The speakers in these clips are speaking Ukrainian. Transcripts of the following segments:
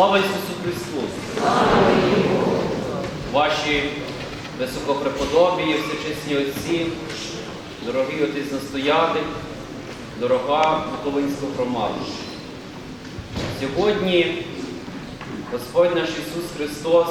Слава Ісусу Христу! Ваші високопреподобі, всечесні отці, дорогий отець настоятель, дорога Буковинська громада. Сьогодні Господь наш Ісус Христос,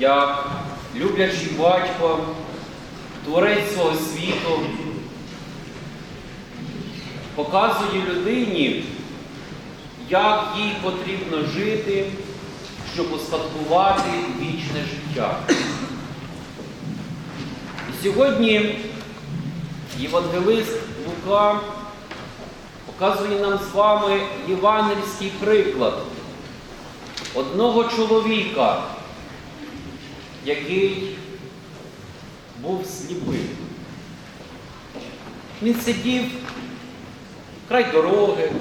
як люблячий батько, творець цього світу, показує людині, як їй потрібно жити, щоб успадкувати вічне життя. І сьогодні Євангелист Лука показує нам з вами євангельський приклад одного чоловіка, який був сліпим. Він сидів край дороги,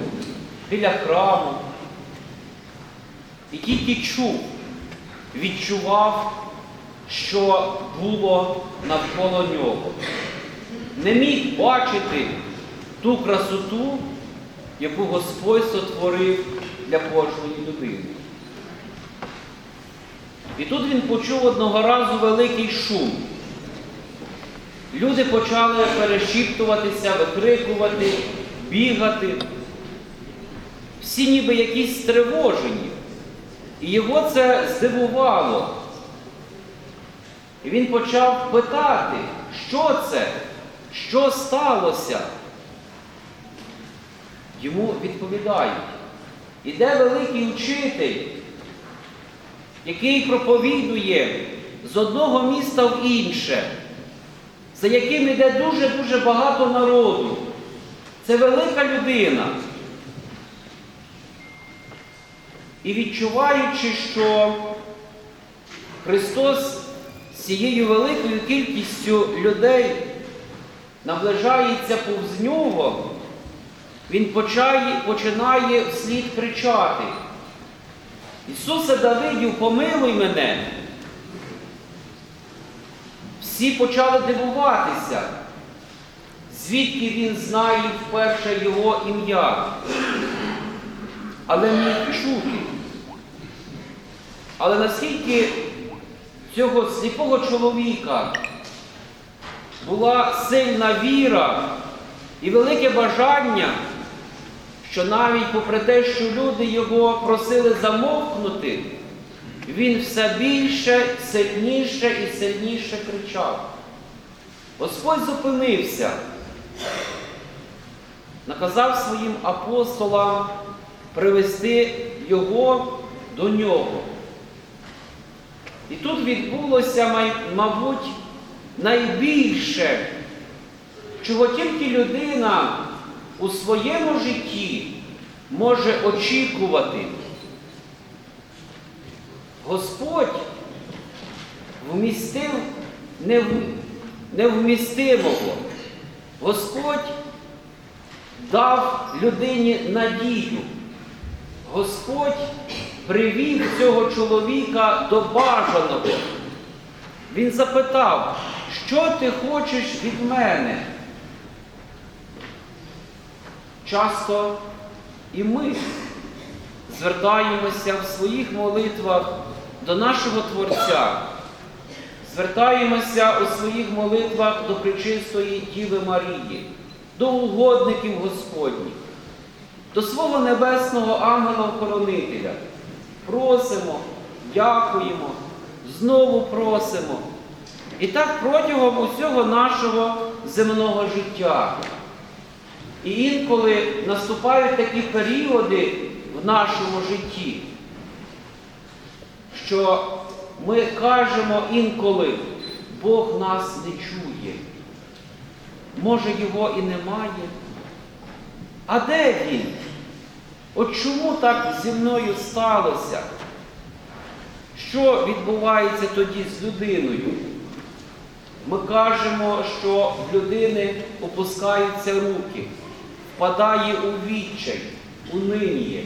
біля храму і тільки чув, відчував, що було навколо нього. Не міг бачити ту красоту, яку Господь сотворив для кожної людини. І тут він почув одного разу великий шум. Люди почали перешіптуватися, викрикувати, бігати. Всі ніби якісь стривожені. І його це здивувало. І він почав питати, що це, що сталося. Йому відповідають. Іде великий учитель, який проповідує з одного міста в інше, за яким йде дуже-дуже багато народу. Це велика людина. І відчуваючи, що Христос цією великою кількістю людей наближається повз нього, Він починає вслід кричати. Ісусе Давидів, помилуй мене. Всі почали дивуватися, звідки він знає вперше його ім'я. Але не чути. Але наскільки цього сліпого чоловіка була сильна віра і велике бажання, що навіть попри те, що люди його просили замовкнути, він все більше, сильніше і сильніше кричав. Господь зупинився, наказав своїм апостолам привести його до нього. І тут відбулося, мабуть, найбільше, чого тільки людина у своєму житті може очікувати. Господь вмістив невмістимого. Господь дав людині надію. Господь привів цього чоловіка до бажаного. Він запитав, що ти хочеш від мене? Часто і ми звертаємося в своїх молитвах до нашого Творця, звертаємося у своїх молитвах до Пречистої Діви Марії, до угодників Господніх, до свого небесного ангела-охоронителя. Просимо, дякуємо, знову просимо. І так протягом усього нашого земного життя. І інколи наступають такі періоди в нашому житті, що ми кажемо інколи, Бог нас не чує. Може, його і немає. А де він? От чому так зі мною сталося? Що відбувається тоді з людиною? Ми кажемо, що в людини опускаються руки, впадає у відчай, униніє.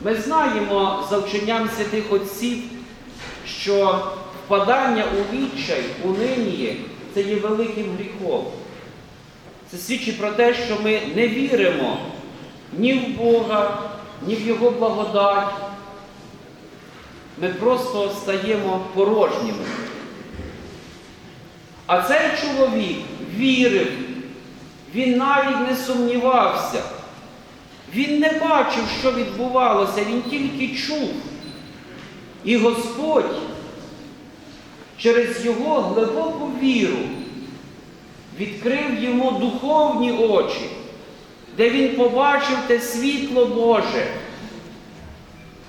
Ми знаємо за вченням святих Отців, що впадання у відчай, униніє це є великим гріхом. Це свідчить про те, що ми не віримо ні в Бога, ні в Його благодать. Ми просто стаємо порожніми. А цей чоловік вірив, він навіть не сумнівався. Він не бачив, що відбувалося, він тільки чув. І Господь через його глибоку віру відкрив йому духовні очі, де він побачив те світло Боже.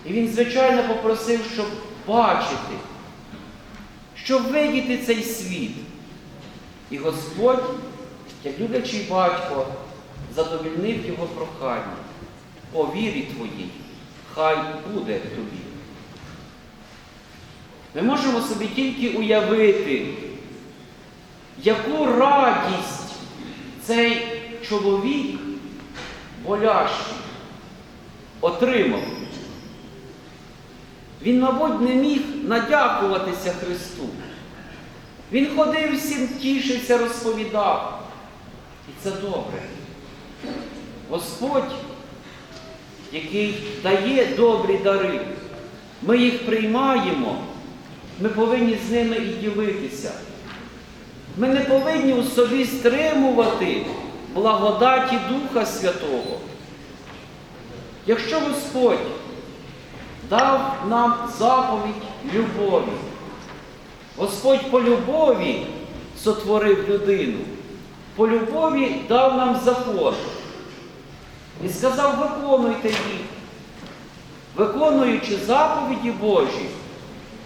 І він, звичайно, попросив, щоб бачити, щоб видіти цей світ. І Господь, як люблячий батько, задовільнив його прохання. По вірі твоїй, хай буде тобі. Ми можемо собі тільки уявити, яку радість цей чоловік болящий отримав. Він, мабуть, не міг надякуватися Христу. Він ходив всім, тішився, розповідав. І це добре. Господь, який дає добрі дари, ми їх приймаємо, ми повинні з ними і ділитися. Ми не повинні у собі стримувати благодаті Духа Святого. Якщо Господь дав нам заповідь любові, Господь по любові сотворив людину, по любові дав нам закон і сказав, виконуйте їх. Виконуючи заповіді Божі,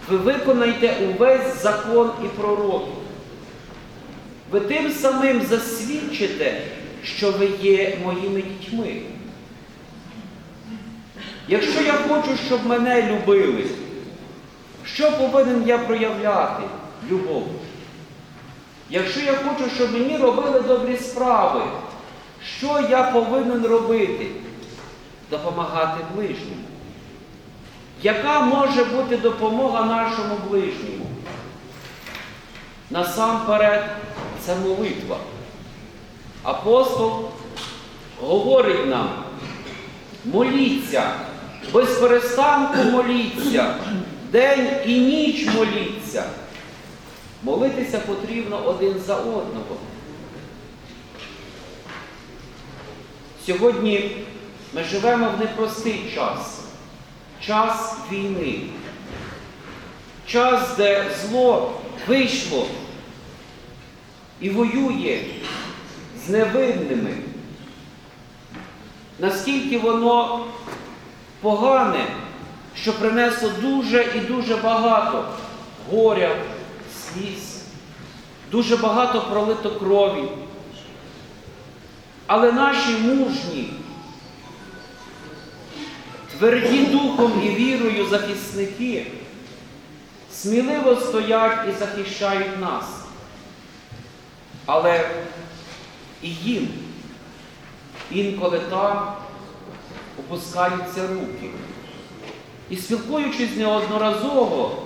ви виконаєте увесь закон і пророків. Ви тим самим засвідчите, що ви є моїми дітьми. Якщо я хочу, щоб мене любили, що повинен я проявляти? Любов. Якщо я хочу, щоб мені робили добрі справи, що я повинен робити? Допомагати ближньому. Яка може бути допомога нашому ближньому? Насамперед, це молитва. Апостол говорить нам, моліться, без перестанку моліться, день і ніч моліться. Молитися потрібно один за одного. Сьогодні ми живемо в непростий час, час війни, час, де зло вийшло і воює з невинними. Наскільки воно погане, що принесло дуже і дуже багато горя, сліз, дуже багато пролито крові. Але наші мужні, тверді духом і вірою захисники сміливо стоять і захищають нас. Але і їм інколи там опускаються руки. І спілкуючись неодноразово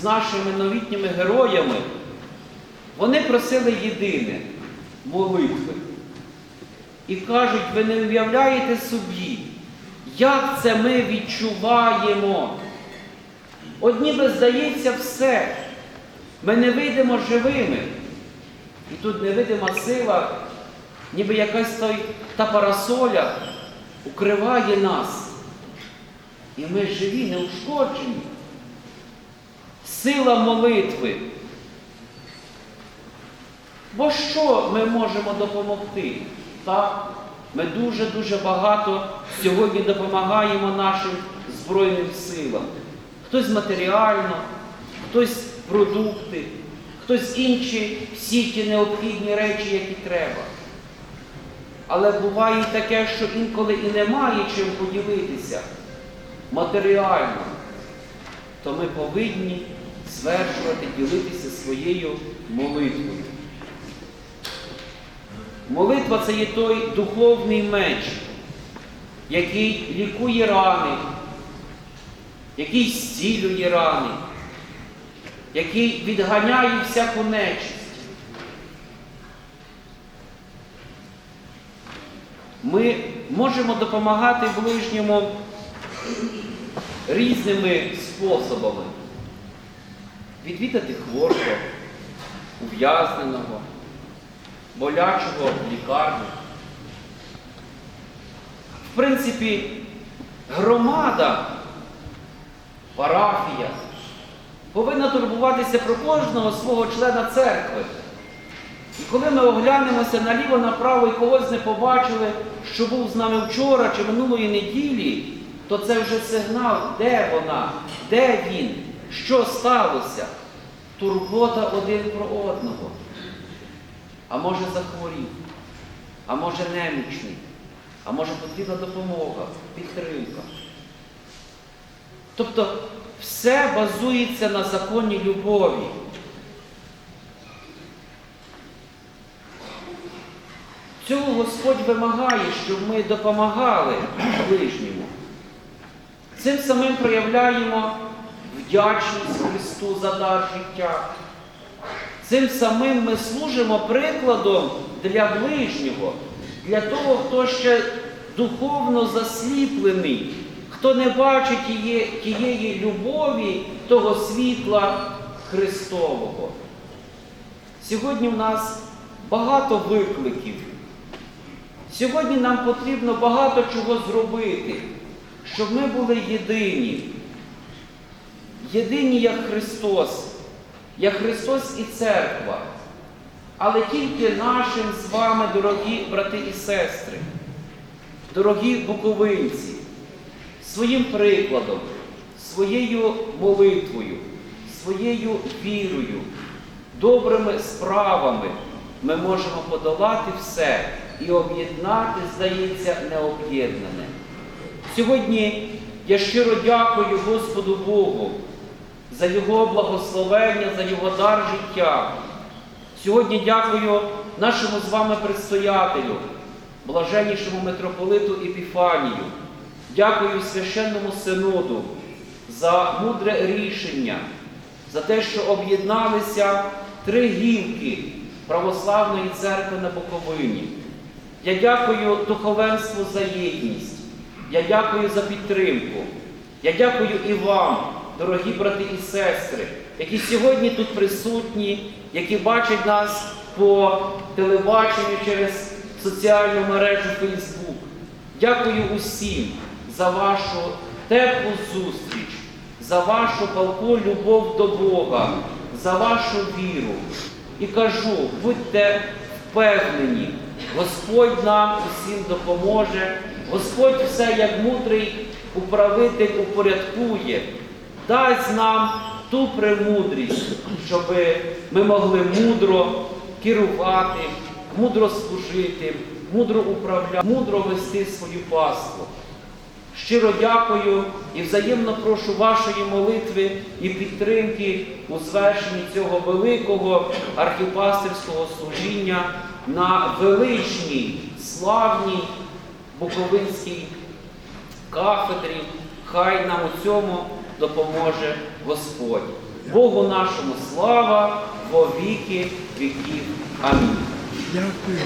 з нашими новітніми героями, вони просили єдине молитви. І кажуть, ви не уявляєте собі, як це ми відчуваємо. От ніби здається все. Ми не вийдемо живими. І тут невидима сила, ніби якась той, та парасоля укриває нас. І ми живі, неушкоджені. Сила молитви. Бо що ми можемо допомогти? Так, ми дуже-дуже багато сьогодні допомагаємо нашим Збройним силам. Хтось матеріально, хтось продукти, хтось інші всі ті необхідні речі, які треба. Але буває і таке, що інколи і немає чим поділитися матеріально, то ми повинні звершувати, ділитися своєю молитвою. Молитва це є той духовний меч, який лікує рани, який зцілює рани, який відганяє всяку нечисть. ми можемо допомагати ближньому різними способами. Відвідати хворого, ув'язненого, болячого в лікарні. В принципі, громада, парафія повинна турбуватися про кожного свого члена церкви. І коли ми оглянемося наліво направо і когось не побачили, що був з нами вчора чи минулої неділі, то це вже сигнал, де вона, де він, що сталося. Турбота один про одного. А може захворів, а може немічний, а може потрібна допомога, підтримка. Тобто все базується на законі любові. Цього Господь вимагає, щоб ми допомагали ближньому. Цим самим проявляємо вдячність Христу за дар життя. Цим самим ми служимо прикладом для ближнього, для того, хто ще духовно засліплений, хто не бачить тієї, тієї любові, того світла Христового. Сьогодні в нас багато викликів. Сьогодні нам потрібно багато чого зробити, щоб ми були єдині. Єдині як Христос, як Христос і церква. Але тільки нашим з вами, дорогі брати і сестри, дорогі буковинці, своїм прикладом, своєю молитвою, своєю вірою, добрими справами ми можемо подолати все і об'єднати, здається, необ'єднане. Сьогодні я щиро дякую Господу Богу за Його благословення, за Його дар життя. Сьогодні дякую нашому з вами предстоятелю, блаженнішому митрополиту Епіфанію. Дякую священному синоду за мудре рішення, за те, що об'єдналися три гілки православної церкви на Буковині. Я дякую духовенству за єдність. Я дякую за підтримку. Я дякую і вам, дорогі брати і сестри, які сьогодні тут присутні, які бачать нас по телебаченню через соціальну мережу Facebook. Дякую усім за вашу теплу зустріч, за вашу палку любов до Бога, за вашу віру. І кажу, будьте впевнені, Господь нам усім допоможе, Господь все як мудрий управитель упорядкує, дасть нам ту премудрість, щоб ми могли мудро керувати, мудро служити, мудро управляти, мудро вести свою паству. Щиро дякую і взаємно прошу вашої молитви і підтримки у звершенні цього великого архіпастерського служіння на величній, славній Буковинській кафедрі. Хай нам у цьому допоможе Господь. Богу нашому слава во віки віків. Амінь. Дякую.